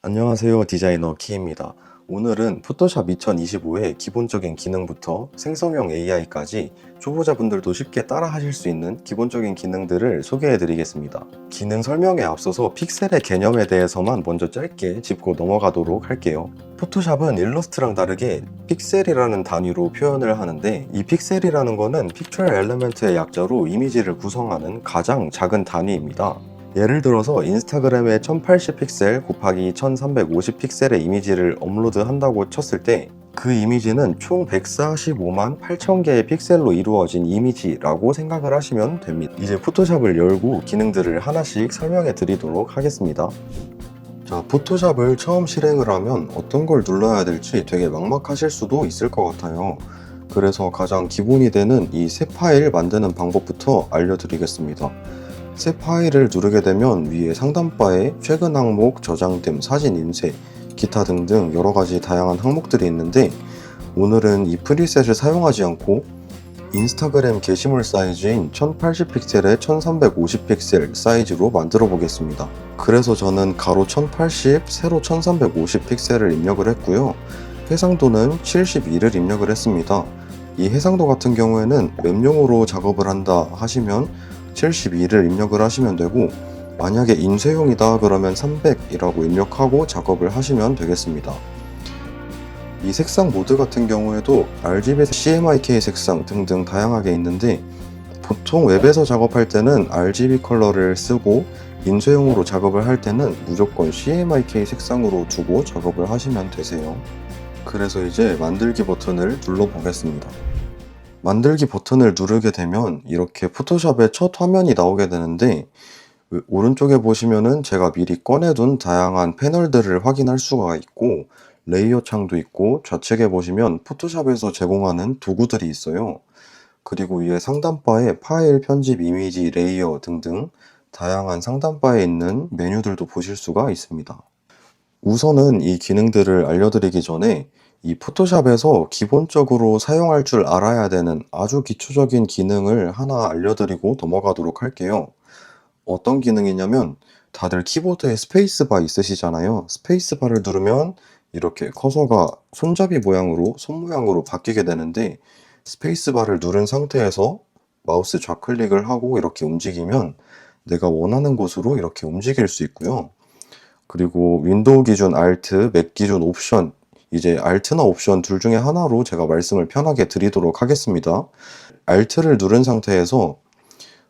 안녕하세요. 디자이너 키입니다. 오늘은 포토샵 2025의 기본적인 기능부터 생성형 AI까지 초보자분들도 쉽게 따라 하실 수 있는 기본적인 기능들을 소개해 드리겠습니다. 기능 설명에 앞서서 픽셀의 개념에 대해서만 먼저 짧게 짚고 넘어가도록 할게요. 포토샵은 일러스트랑 다르게 픽셀이라는 단위로 표현을 하는데 이 픽셀이라는 거는 픽처 엘리멘트의 약자로 이미지를 구성하는 가장 작은 단위입니다. 예를 들어서 인스타그램에 1080픽셀 곱하기 1350픽셀의 이미지를 업로드 한다고 쳤을 때 그 이미지는 총 145만 8천 개의 픽셀로 이루어진 이미지라고 생각을 하시면 됩니다. 이제 포토샵을 열고 기능들을 하나씩 설명해 드리도록 하겠습니다. 자, 포토샵을 처음 실행을 하면 어떤 걸 눌러야 될지 되게 막막하실 수도 있을 것 같아요. 그래서 가장 기본이 되는 이 새 파일 만드는 방법부터 알려드리겠습니다. 새 파일을 누르게 되면 위에 상단바에 최근 항목, 저장됨, 사진 인쇄, 기타 등등 여러 가지 다양한 항목들이 있는데 오늘은 이 프리셋을 사용하지 않고 인스타그램 게시물 사이즈인 1080픽셀에 1350픽셀 사이즈로 만들어 보겠습니다. 그래서 저는 가로 1080, 세로 1350픽셀을 입력을 했고요. 해상도는 72를 입력을 했습니다. 이 해상도 같은 경우에는 웹용으로 작업을 한다 하시면 72를 입력을 하시면 되고 만약에 인쇄용이다 그러면 300이라고 입력하고 작업을 하시면 되겠습니다. 이 색상 모드 같은 경우에도 RGB, CMYK 색상 등등 다양하게 있는데 보통 웹에서 작업할 때는 RGB 컬러를 쓰고 인쇄용으로 작업을 할 때는 무조건 CMYK 색상으로 두고 작업을 하시면 되세요. 그래서 이제 만들기 버튼을 눌러 보겠습니다. 만들기 버튼을 누르게 되면 이렇게 포토샵의 첫 화면이 나오게 되는데 오른쪽에 보시면은 제가 미리 꺼내둔 다양한 패널들을 확인할 수가 있고 레이어 창도 있고 좌측에 보시면 포토샵에서 제공하는 도구들이 있어요. 그리고 위에 상단바에 파일, 편집, 이미지, 레이어 등등 다양한 상단바에 있는 메뉴들도 보실 수가 있습니다. 우선은 이 기능들을 알려드리기 전에 이 포토샵에서 기본적으로 사용할 줄 알아야 되는 아주 기초적인 기능을 하나 알려드리고 넘어가도록 할게요. 어떤 기능이냐면 다들 키보드에 스페이스바 있으시잖아요. 스페이스바를 누르면 이렇게 커서가 손잡이 모양으로 손 모양으로 바뀌게 되는데 스페이스바를 누른 상태에서 마우스 좌클릭을 하고 이렇게 움직이면 내가 원하는 곳으로 이렇게 움직일 수 있고요. 그리고 윈도우 기준 Alt, 맥 기준 옵션 이제 Alt나 옵션 둘 중에 하나로 제가 말씀을 편하게 드리도록 하겠습니다. Alt를 누른 상태에서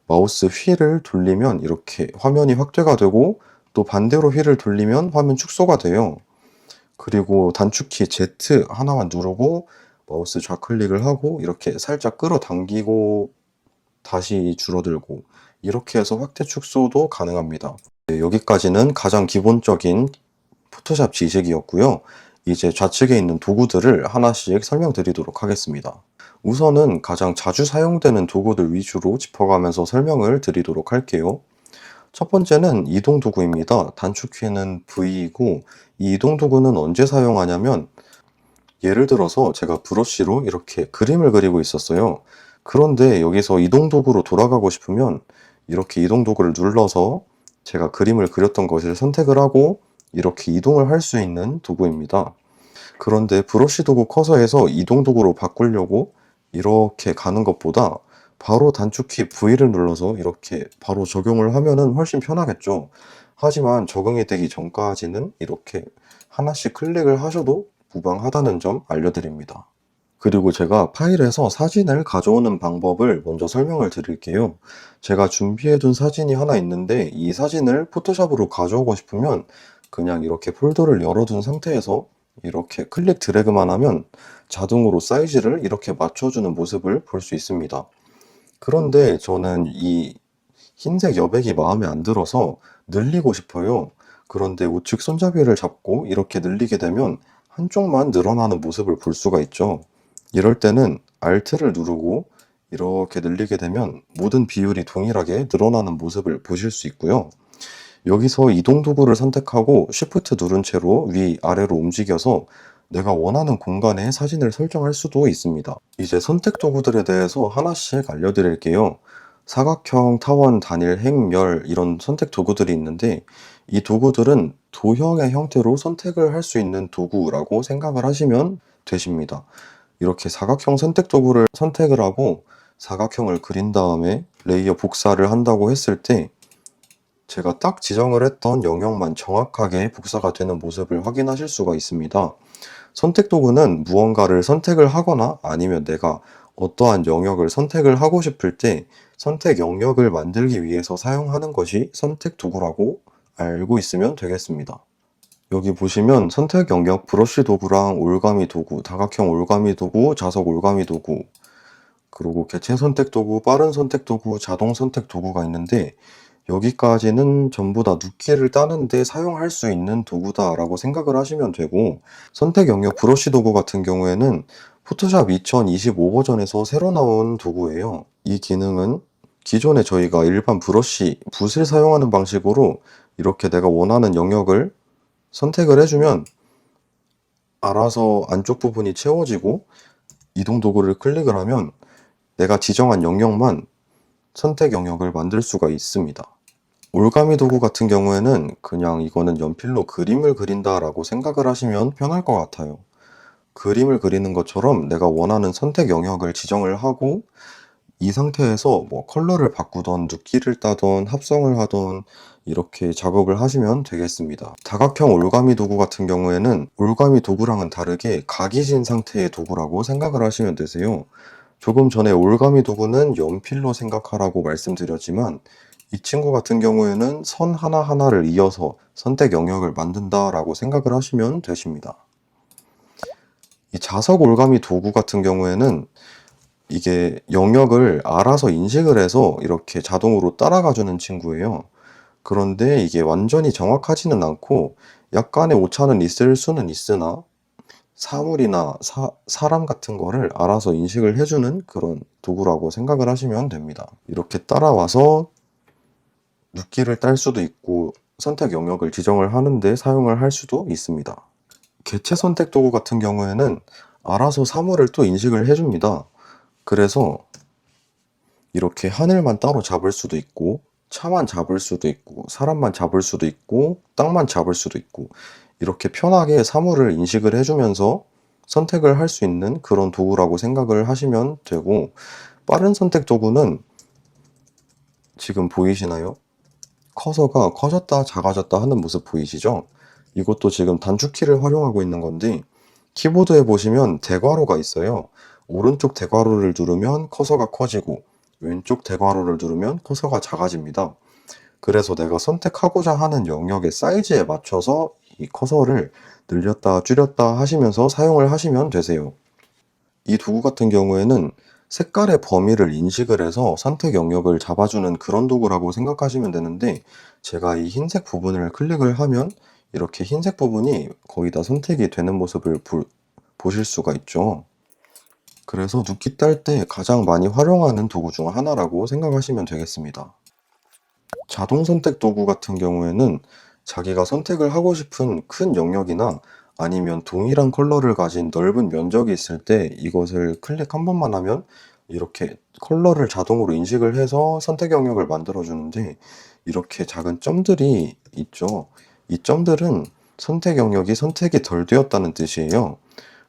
마우스 휠을 돌리면 이렇게 화면이 확대가 되고 또 반대로 휠을 돌리면 화면 축소가 돼요. 그리고 단축키 Z 하나만 누르고 마우스 좌클릭을 하고 이렇게 살짝 끌어당기고 다시 줄어들고 이렇게 해서 확대 축소도 가능합니다. 네, 여기까지는 가장 기본적인 포토샵 지식이었고요. 이제 좌측에 있는 도구들을 하나씩 설명드리도록 하겠습니다. 우선은 가장 자주 사용되는 도구들 위주로 짚어가면서 설명을 드리도록 할게요. 첫 번째는 이동 도구입니다. 단축키는 V이고 이 이동 도구는 언제 사용하냐면 예를 들어서 제가 브러쉬로 이렇게 그림을 그리고 있었어요. 그런데 여기서 이동 도구로 돌아가고 싶으면 이렇게 이동 도구를 눌러서 제가 그림을 그렸던 것을 선택을 하고 이렇게 이동을 할 수 있는 도구입니다. 그런데 브러쉬 도구 커서에서 이동 도구로 바꾸려고 이렇게 가는 것보다 바로 단축키 V를 눌러서 이렇게 바로 적용을 하면은 훨씬 편하겠죠. 하지만 적응이 되기 전까지는 이렇게 하나씩 클릭을 하셔도 무방하다는 점 알려드립니다. 그리고 제가 파일에서 사진을 가져오는 방법을 먼저 설명을 드릴게요. 제가 준비해둔 사진이 하나 있는데 이 사진을 포토샵으로 가져오고 싶으면 그냥 이렇게 폴더를 열어둔 상태에서 이렇게 클릭 드래그만 하면 자동으로 사이즈를 이렇게 맞춰주는 모습을 볼 수 있습니다. 그런데 저는 이 흰색 여백이 마음에 안 들어서 늘리고 싶어요. 그런데 우측 손잡이를 잡고 이렇게 늘리게 되면 한쪽만 늘어나는 모습을 볼 수가 있죠. 이럴 때는 Alt를 누르고 이렇게 늘리게 되면 모든 비율이 동일하게 늘어나는 모습을 보실 수 있고요. 여기서 이동 도구를 선택하고 Shift 누른 채로 위 아래로 움직여서 내가 원하는 공간에 사진을 설정할 수도 있습니다. 이제 선택 도구들에 대해서 하나씩 알려드릴게요. 사각형, 타원, 단일, 행, 열 이런 선택 도구들이 있는데 이 도구들은 도형의 형태로 선택을 할 수 있는 도구라고 생각을 하시면 되십니다. 이렇게 사각형 선택 도구를 선택을 하고 사각형을 그린 다음에 레이어 복사를 한다고 했을 때 제가 딱 지정을 했던 영역만 정확하게 복사가 되는 모습을 확인하실 수가 있습니다. 선택 도구는 무언가를 선택을 하거나 아니면 내가 어떠한 영역을 선택을 하고 싶을 때 선택 영역을 만들기 위해서 사용하는 것이 선택 도구라고 알고 있으면 되겠습니다. 여기 보시면 선택 영역 브러쉬 도구랑 올가미 도구, 다각형 올가미 도구, 자석 올가미 도구, 그리고 개체 선택 도구, 빠른 선택 도구, 자동 선택 도구가 있는데 여기까지는 전부 다 눕기를 따는데 사용할 수 있는 도구다라고 생각을 하시면 되고 선택 영역 브러쉬 도구 같은 경우에는 포토샵 2025 버전에서 새로 나온 도구예요. 이 기능은 기존에 저희가 일반 브러쉬, 붓을 사용하는 방식으로 이렇게 내가 원하는 영역을 선택을 해주면 알아서 안쪽 부분이 채워지고 이동 도구를 클릭을 하면 내가 지정한 영역만 선택 영역을 만들 수가 있습니다. 올가미 도구 같은 경우에는 그냥 이거는 연필로 그림을 그린다라고 생각을 하시면 편할 것 같아요. 그림을 그리는 것처럼 내가 원하는 선택 영역을 지정을 하고 이 상태에서 뭐 컬러를 바꾸던 눕기를 따던 합성을 하던 이렇게 작업을 하시면 되겠습니다. 다각형 올가미 도구 같은 경우에는 올가미 도구랑은 다르게 각이 진 상태의 도구라고 생각을 하시면 되세요. 조금 전에 올가미 도구는 연필로 생각하라고 말씀드렸지만 이 친구 같은 경우에는 선 하나하나를 이어서 선택 영역을 만든다라고 생각을 하시면 되십니다. 이 자석 올가미 도구 같은 경우에는 이게 영역을 알아서 인식을 해서 이렇게 자동으로 따라가주는 친구예요. 그런데 이게 완전히 정확하지는 않고 약간의 오차는 있을 수는 있으나 사물이나 사, 사람 같은 거를 알아서 인식을 해주는 그런 도구라고 생각을 하시면 됩니다. 이렇게 따라와서 눕기를 딸 수도 있고 선택 영역을 지정을 하는데 사용을 할 수도 있습니다. 개체 선택 도구 같은 경우에는 알아서 사물을 또 인식을 해줍니다. 그래서 이렇게 하늘만 따로 잡을 수도 있고 차만 잡을 수도 있고 사람만 잡을 수도 있고 땅만 잡을 수도 있고 이렇게 편하게 사물을 인식을 해주면서 선택을 할 수 있는 그런 도구라고 생각을 하시면 되고 빠른 선택 도구는 지금 보이시나요? 커서가 커졌다 작아졌다 하는 모습 보이시죠? 이것도 지금 단축키를 활용하고 있는 건데 키보드에 보시면 대괄호가 있어요. 오른쪽 대괄호를 누르면 커서가 커지고 왼쪽 대괄호를 누르면 커서가 작아집니다. 그래서 내가 선택하고자 하는 영역의 사이즈에 맞춰서 이 커서를 늘렸다 줄였다 하시면서 사용을 하시면 되세요. 이 도구 같은 경우에는 색깔의 범위를 인식을 해서 선택 영역을 잡아주는 그런 도구라고 생각하시면 되는데 제가 이 흰색 부분을 클릭을 하면 이렇게 흰색 부분이 거의 다 선택이 되는 모습을 보, 보실 수가 있죠. 그래서 눕기 딸 때 가장 많이 활용하는 도구 중 하나라고 생각하시면 되겠습니다. 자동 선택 도구 같은 경우에는 자기가 선택을 하고 싶은 큰 영역이나 아니면 동일한 컬러를 가진 넓은 면적이 있을 때 이것을 클릭 한 번만 하면 이렇게 컬러를 자동으로 인식을 해서 선택 영역을 만들어 주는데 이렇게 작은 점들이 있죠. 이 점들은 선택 영역이 선택이 덜 되었다는 뜻이에요.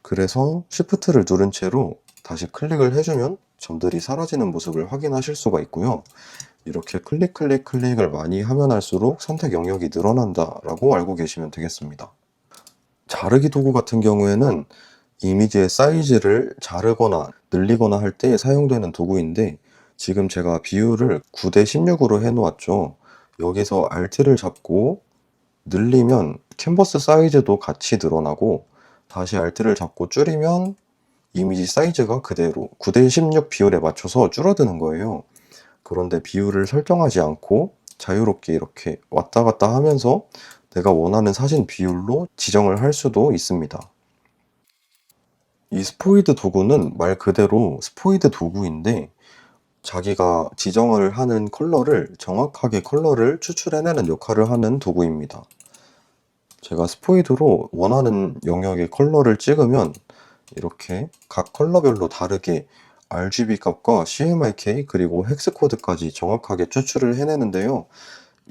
그래서 Shift를 누른 채로 다시 클릭을 해주면 점들이 사라지는 모습을 확인하실 수가 있고요. 이렇게 클릭 클릭 클릭을 많이 하면 할수록 선택 영역이 늘어난다라고 알고 계시면 되겠습니다. 자르기 도구 같은 경우에는 이미지의 사이즈를 자르거나 늘리거나 할 때 사용되는 도구인데 지금 제가 비율을 9대 16으로 해 놓았죠. 여기서 Alt를 잡고 늘리면 캔버스 사이즈도 같이 늘어나고 다시 Alt를 잡고 줄이면 이미지 사이즈가 그대로 9대 16 비율에 맞춰서 줄어드는 거예요. 그런데 비율을 설정하지 않고 자유롭게 이렇게 왔다 갔다 하면서 내가 원하는 사진 비율로 지정을 할 수도 있습니다. 이 스포이드 도구는 말 그대로 스포이드 도구인데 자기가 지정을 하는 컬러를 정확하게 컬러를 추출해내는 역할을 하는 도구입니다. 제가 스포이드로 원하는 영역의 컬러를 찍으면 이렇게 각 컬러별로 다르게 RGB 값과 CMYK 그리고 헥스 코드까지 정확하게 추출을 해내는데요.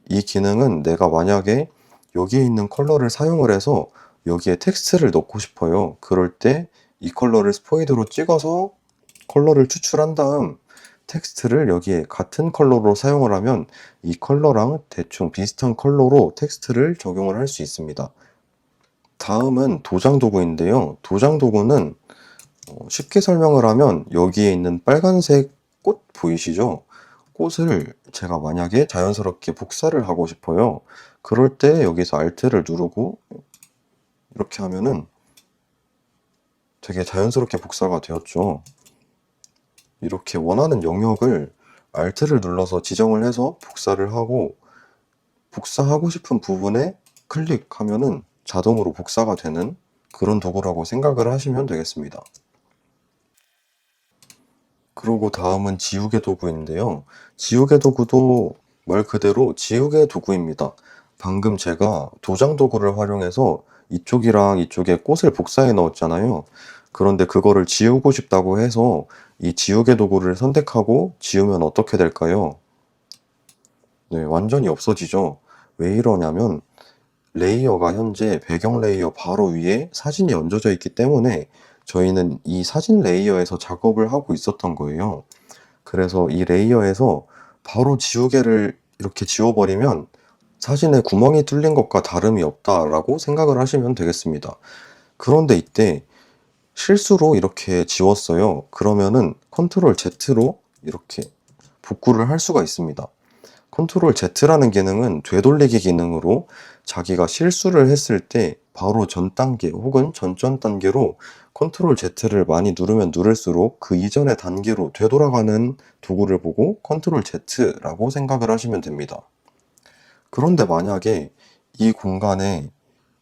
이 기능은 내가 만약에 여기에 있는 컬러를 사용을 해서 여기에 텍스트를 넣고 싶어요. 그럴 때 이 컬러를 스포이드로 찍어서 컬러를 추출한 다음 텍스트를 여기에 같은 컬러로 사용을 하면 이 컬러랑 대충 비슷한 컬러로 텍스트를 적용을 할 수 있습니다. 다음은 도장 도구인데요. 도장 도구는 어, 쉽게 설명을 하면 여기에 있는 빨간색 꽃 보이시죠? 꽃을 제가 만약에 자연스럽게 복사를 하고 싶어요. 그럴 때 여기서 Alt를 누르고 이렇게 하면은 되게 자연스럽게 복사가 되었죠. 이렇게 원하는 영역을 Alt를 눌러서 지정을 해서 복사를 하고 복사하고 싶은 부분에 클릭하면은 자동으로 복사가 되는 그런 도구라고 생각을 하시면 되겠습니다. 그리고 다음은 지우개 도구인데요. 지우개 도구도 말 그대로 지우개 도구입니다. 방금 제가 도장 도구를 활용해서 이쪽이랑 이쪽에 꽃을 복사해 넣었잖아요. 그런데 그거를 지우고 싶다고 해서 이 지우개 도구를 선택하고 지우면 어떻게 될까요? 네, 완전히 없어지죠. 왜 이러냐면 레이어가 현재 배경 레이어 바로 위에 사진이 얹어져 있기 때문에 저희는 이 사진 레이어에서 작업을 하고 있었던 거예요. 그래서 이 레이어에서 바로 지우개를 이렇게 지워버리면 사진에 구멍이 뚫린 것과 다름이 없다라고 생각을 하시면 되겠습니다. 그런데 이때 실수로 이렇게 지웠어요. 그러면은 컨트롤 Z로 이렇게 복구를 할 수가 있습니다. 컨트롤 Z라는 기능은 되돌리기 기능으로 자기가 실수를 했을 때 바로 전 단계 혹은 전전 단계로 컨트롤 Z를 많이 누르면 누를수록 그 이전의 단계로 되돌아가는 도구를 보고 컨트롤 Z라고 생각을 하시면 됩니다. 그런데 만약에 이 공간에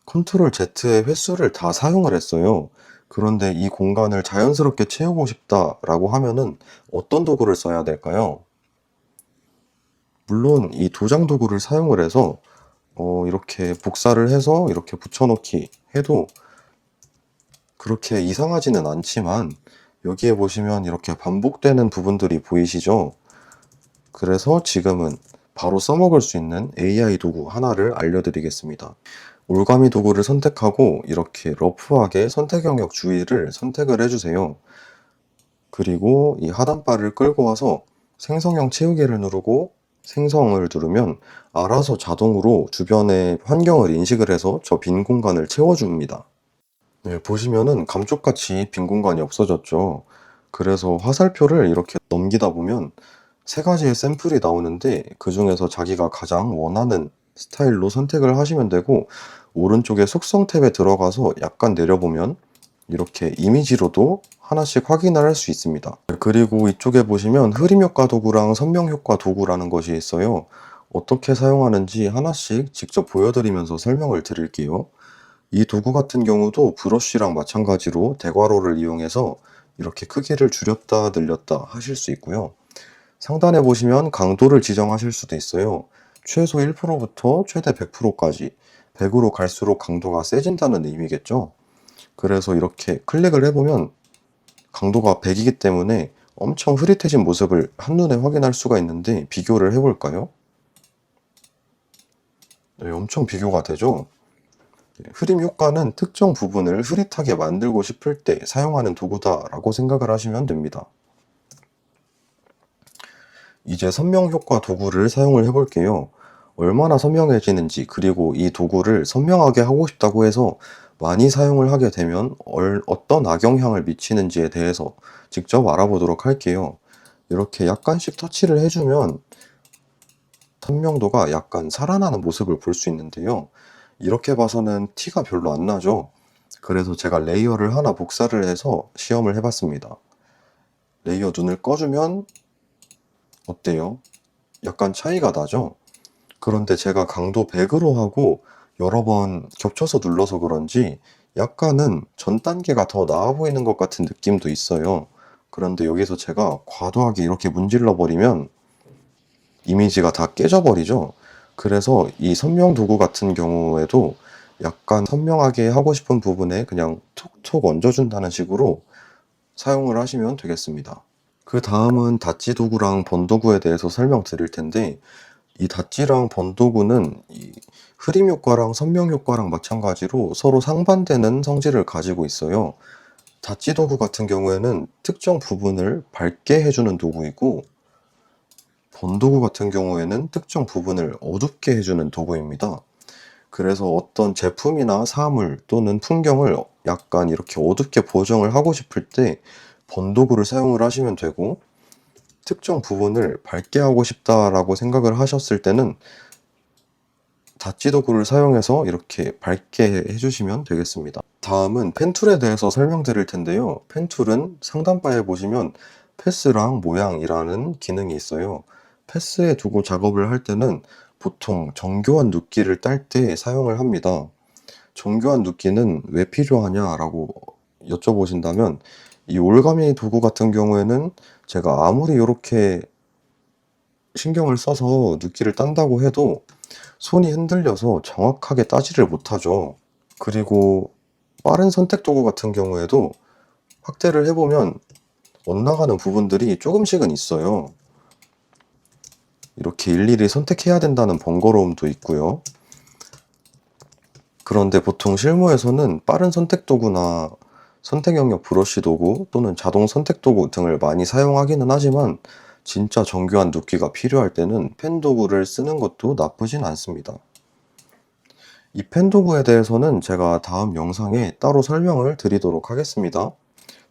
컨트롤 Z의 횟수를 다 사용을 했어요. 그런데 이 공간을 자연스럽게 채우고 싶다라고 하면은 어떤 도구를 써야 될까요? 물론 이 도장 도구를 사용을 해서 어, 이렇게 복사를 해서 이렇게 붙여넣기 해도 그렇게 이상하지는 않지만 여기에 보시면 이렇게 반복되는 부분들이 보이시죠? 그래서 지금은 바로 써먹을 수 있는 AI 도구 하나를 알려드리겠습니다. 올가미 도구를 선택하고 이렇게 러프하게 선택 영역 주위를 선택을 해주세요. 그리고 이 하단바를 끌고 와서 생성형 채우기를 누르고 생성을 누르면 알아서 자동으로 주변의 환경을 인식을 해서 저 빈 공간을 채워줍니다. 네, 보시면은 감쪽같이 빈 공간이 없어졌죠. 그래서 화살표를 이렇게 넘기다 보면 세 가지의 샘플이 나오는데 그 중에서 자기가 가장 원하는 스타일로 선택을 하시면 되고 오른쪽에 속성 탭에 들어가서 약간 내려보면 이렇게 이미지로도 하나씩 확인을 할 수 있습니다. 그리고 이쪽에 보시면 흐림 효과 도구랑 선명 효과 도구라는 것이 있어요. 어떻게 사용하는지 하나씩 직접 보여드리면서 설명을 드릴게요. 이 도구 같은 경우도 브러쉬랑 마찬가지로 대괄호를 이용해서 이렇게 크기를 줄였다 늘렸다 하실 수 있고요. 상단에 보시면 강도를 지정하실 수도 있어요. 최소 1%부터 최대 100%까지 100으로 갈수록 강도가 세진다는 의미겠죠. 그래서 이렇게 클릭을 해보면 강도가 100이기 때문에 엄청 흐릿해진 모습을 한눈에 확인할 수가 있는데 비교를 해볼까요? 네, 엄청 비교가 되죠? 흐림 효과는 특정 부분을 흐릿하게 만들고 싶을 때 사용하는 도구다라고 생각을 하시면 됩니다. 이제 선명 효과 도구를 사용을 해 볼게요. 얼마나 선명해지는지 그리고 이 도구를 선명하게 하고 싶다고 해서 많이 사용을 하게 되면 얼- 어떤 악영향을 미치는지에 대해서 직접 알아보도록 할게요. 이렇게 약간씩 터치를 해주면 선명도가 약간 살아나는 모습을 볼 수 있는데요. 이렇게 봐서는 티가 별로 안 나죠. 그래서 제가 레이어를 하나 복사를 해서 시험을 해봤습니다. 레이어 눈을 꺼주면 어때요? 약간 차이가 나죠? 그런데 제가 강도 100으로 하고 여러 번 겹쳐서 눌러서 그런지 약간은 전 단계가 더 나아 보이는 것 같은 느낌도 있어요. 그런데 여기서 제가 과도하게 이렇게 문질러 버리면 이미지가 다 깨져 버리죠. 그래서 이 선명 도구 같은 경우에도 약간 선명하게 하고 싶은 부분에 그냥 톡톡 얹어준다는 식으로 사용을 하시면 되겠습니다. 그 다음은 닷지 도구랑 번도구에 대해서 설명드릴 텐데 이 닷지랑 번도구는 이 흐림 효과랑 선명 효과랑 마찬가지로 서로 상반되는 성질을 가지고 있어요. 닷지 도구 같은 경우에는 특정 부분을 밝게 해주는 도구이고 번도구 같은 경우에는 특정 부분을 어둡게 해주는 도구입니다. 그래서 어떤 제품이나 사물 또는 풍경을 약간 이렇게 어둡게 보정을 하고 싶을 때 번도구를 사용을 하시면 되고 특정 부분을 밝게 하고 싶다라고 생각을 하셨을 때는 닷지 도구를 사용해서 이렇게 밝게 해주시면 되겠습니다. 다음은 펜툴에 대해서 설명드릴 텐데요. 펜툴은 상단바에 보시면 패스랑 모양이라는 기능이 있어요. 패스에 두고 작업을 할 때는 보통 정교한 눕기를 딸 때 사용을 합니다. 정교한 눕기는 왜 필요하냐라고 여쭤보신다면 이 올가미 도구 같은 경우에는 제가 아무리 이렇게 신경을 써서 눕기를 딴다고 해도 손이 흔들려서 정확하게 따지를 못하죠. 그리고 빠른 선택 도구 같은 경우에도 확대를 해보면 엇나가는 부분들이 조금씩은 있어요. 이렇게 일일이 선택해야 된다는 번거로움도 있고요. 그런데 보통 실무에서는 빠른 선택 도구나 선택 영역 브러쉬 도구 또는 자동 선택 도구 등을 많이 사용하기는 하지만 진짜 정교한 눕기가 필요할 때는 펜 도구를 쓰는 것도 나쁘진 않습니다. 이 펜 도구에 대해서는 제가 다음 영상에 따로 설명을 드리도록 하겠습니다.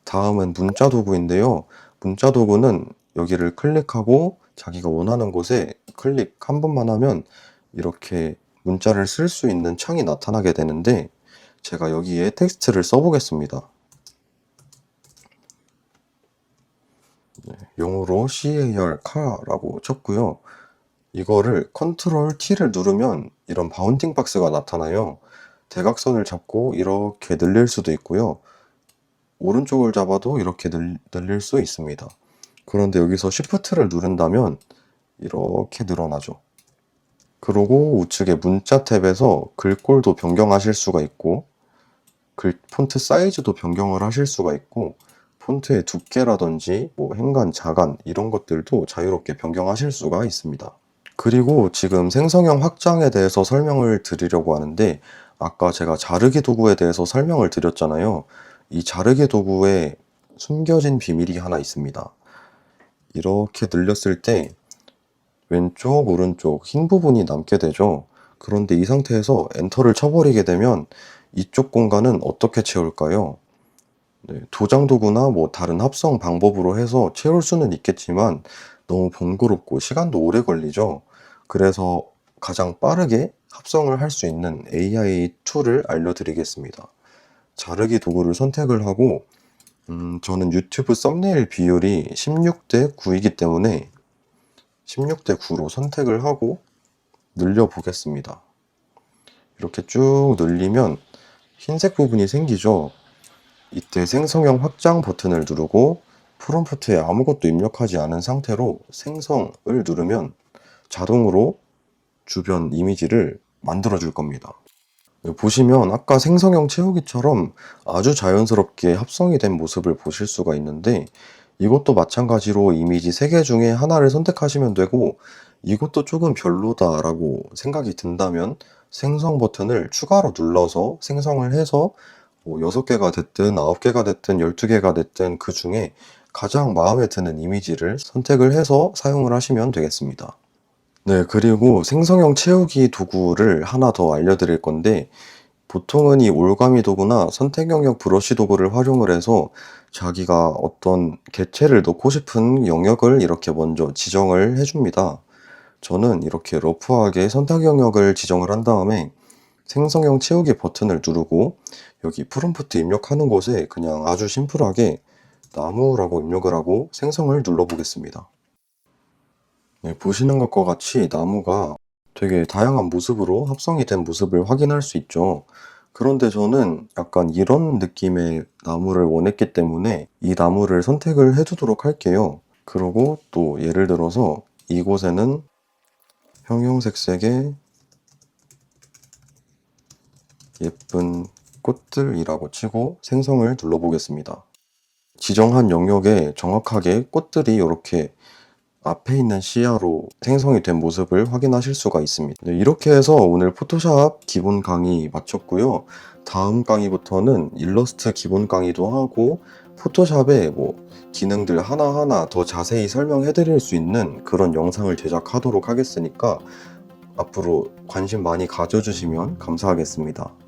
다음은 문자 도구인데요. 문자 도구는 여기를 클릭하고 자기가 원하는 곳에 클릭 한 번만 하면 이렇게 문자를 쓸 수 있는 창이 나타나게 되는데 제가 여기에 텍스트를 써보겠습니다. 네, 영어로 CAR, car라고 쳤고요. 이거를 컨트롤 T를 누르면 이런 바운딩 박스가 나타나요. 대각선을 잡고 이렇게 늘릴 수도 있고요. 오른쪽을 잡아도 이렇게 늘, 늘릴 수 있습니다. 그런데 여기서 Shift를 누른다면 이렇게 늘어나죠. 그리고 우측에 문자 탭에서 글꼴도 변경하실 수가 있고 글 폰트 사이즈도 변경을 하실 수가 있고 폰트의 두께라든지 뭐 행간, 자간 이런 것들도 자유롭게 변경하실 수가 있습니다. 그리고 지금 생성형 확장에 대해서 설명을 드리려고 하는데 아까 제가 자르기 도구에 대해서 설명을 드렸잖아요. 이 자르기 도구에 숨겨진 비밀이 하나 있습니다. 이렇게 늘렸을 때 왼쪽, 오른쪽 흰 부분이 남게 되죠. 그런데 이 상태에서 엔터를 쳐버리게 되면 이쪽 공간은 어떻게 채울까요? 네, 도장 도구나 뭐 다른 합성 방법으로 해서 채울 수는 있겠지만 너무 번거롭고 시간도 오래 걸리죠. 그래서 가장 빠르게 합성을 할 수 있는 AI 툴을 알려드리겠습니다. 자르기 도구를 선택을 하고 음, 저는 유튜브 썸네일 비율이 16대 9이기 때문에 16대 9로 선택을 하고 늘려 보겠습니다. 이렇게 쭉 늘리면 흰색 부분이 생기죠. 이때 생성형 확장 버튼을 누르고 프롬프트에 아무것도 입력하지 않은 상태로 생성을 누르면 자동으로 주변 이미지를 만들어 줄 겁니다. 보시면 아까 생성형 채우기처럼 아주 자연스럽게 합성이 된 모습을 보실 수가 있는데 이것도 마찬가지로 이미지 3개 중에 하나를 선택하시면 되고 이것도 조금 별로다 라고 생각이 든다면 생성 버튼을 추가로 눌러서 생성을 해서 뭐 6개가 됐든 9개가 됐든 12개가 됐든 그 중에 가장 마음에 드는 이미지를 선택을 해서 사용을 하시면 되겠습니다. 네, 그리고 생성형 채우기 도구를 하나 더 알려드릴 건데 보통은 이 올가미 도구나 선택 영역 브러쉬 도구를 활용을 해서 자기가 어떤 개체를 넣고 싶은 영역을 이렇게 먼저 지정을 해줍니다. 저는 이렇게 러프하게 선택 영역을 지정을 한 다음에 생성형 채우기 버튼을 누르고 여기 프롬프트 입력하는 곳에 그냥 아주 심플하게 나무라고 입력을 하고 생성을 눌러 보겠습니다. 네, 보시는 것과 같이 나무가 되게 다양한 모습으로 합성이 된 모습을 확인할 수 있죠. 그런데 저는 약간 이런 느낌의 나무를 원했기 때문에 이 나무를 선택을 해두도록 할게요. 그리고 또 예를 들어서 이곳에는 형형색색의 예쁜 꽃들이라고 치고 생성을 눌러보겠습니다. 지정한 영역에 정확하게 꽃들이 이렇게 앞에 있는 시야로 생성이 된 모습을 확인하실 수가 있습니다. 네, 이렇게 해서 오늘 포토샵 기본 강의 마쳤고요. 다음 강의부터는 일러스트 기본 강의도 하고 포토샵의 뭐 기능들 하나하나 더 자세히 설명해 드릴 수 있는 그런 영상을 제작하도록 하겠으니까 앞으로 관심 많이 가져주시면 감사하겠습니다.